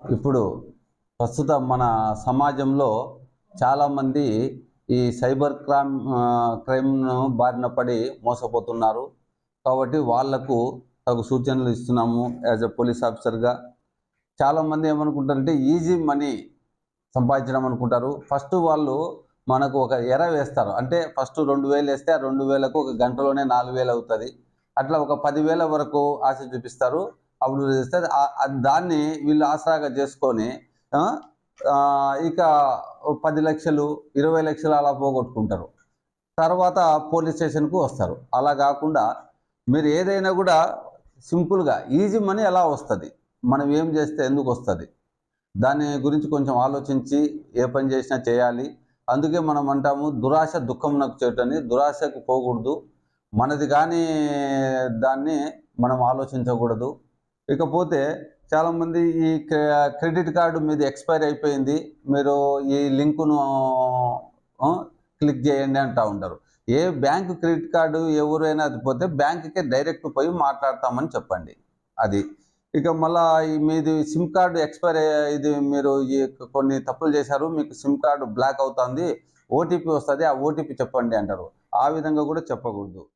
ఇప్పుడు ప్రస్తుతం మన సమాజంలో చాలామంది ఈ సైబర్ క్రైమ్ క్రైమ్ను బారిన పడి మోసపోతున్నారు. కాబట్టి వాళ్ళకు తగు సూచనలు ఇస్తున్నాము యాజ్ ఎ పోలీస్ ఆఫీసర్గా. చాలామంది ఏమనుకుంటారంటే ఈజీ మనీ సంపాదించడం అనుకుంటారు. ఫస్ట్ వాళ్ళు మనకు ఒక ఎర వేస్తారు. అంటే ఫస్ట్ రెండు వేలు వేస్తే ఆ రెండు వేలకు ఒక గంటలోనే నాలుగు వేలు అవుతుంది. అట్లా ఒక పదివేల వరకు ఆశ చూపిస్తారు. అప్పుడు చేస్తే దాన్ని వీళ్ళు ఆసరాగా చేసుకొని ఇక పది లక్షలు ఇరవై లక్షలు అలా పోగొట్టుకుంటారు. తర్వాత పోలీస్ స్టేషన్కు వస్తారు. అలా కాకుండా మీరు ఏదైనా కూడా సింపుల్గా ఈజీ మనీ ఎలా వస్తుంది. మనం ఏం చేస్తే ఎందుకు వస్తుంది? దాని గురించి కొంచెం ఆలోచించి ఏ పని చేసినా చేయాలి. అందుకే మనం అంటాము దురాశ దుఃఖం నాకు చేయటని దురాశకు పోకూడదు. మనది కానీ దాన్ని మనం ఆలోచించకూడదు. ఇకపోతే చాలామంది ఈ క్రె- క్రెడిట్ కార్డు మీది ఎక్స్పైర్ అయిపోయింది. మీరు ఈ లింకును క్లిక్ చేయండి అంటూ ఉంటారు. ఏ బ్యాంకు క్రెడిట్ కార్డు ఎవరైనా అది పోతే బ్యాంకుకే డైరెక్ట్ పోయి మాట్లాడతామని చెప్పండి. అది. ఇక మళ్ళా మీది సిమ్ కార్డు ఎక్స్పైర్ ఇది మీరు ఈ కొన్ని తప్పులు చేశారు మీకు సిమ్ కార్డు బ్లాక్ అవుతుంది ఓటీపీ వస్తుంది ఆ ఓటీపీ చెప్పండి అంటారు. ఆ విధంగా కూడా చెప్పకూడదు.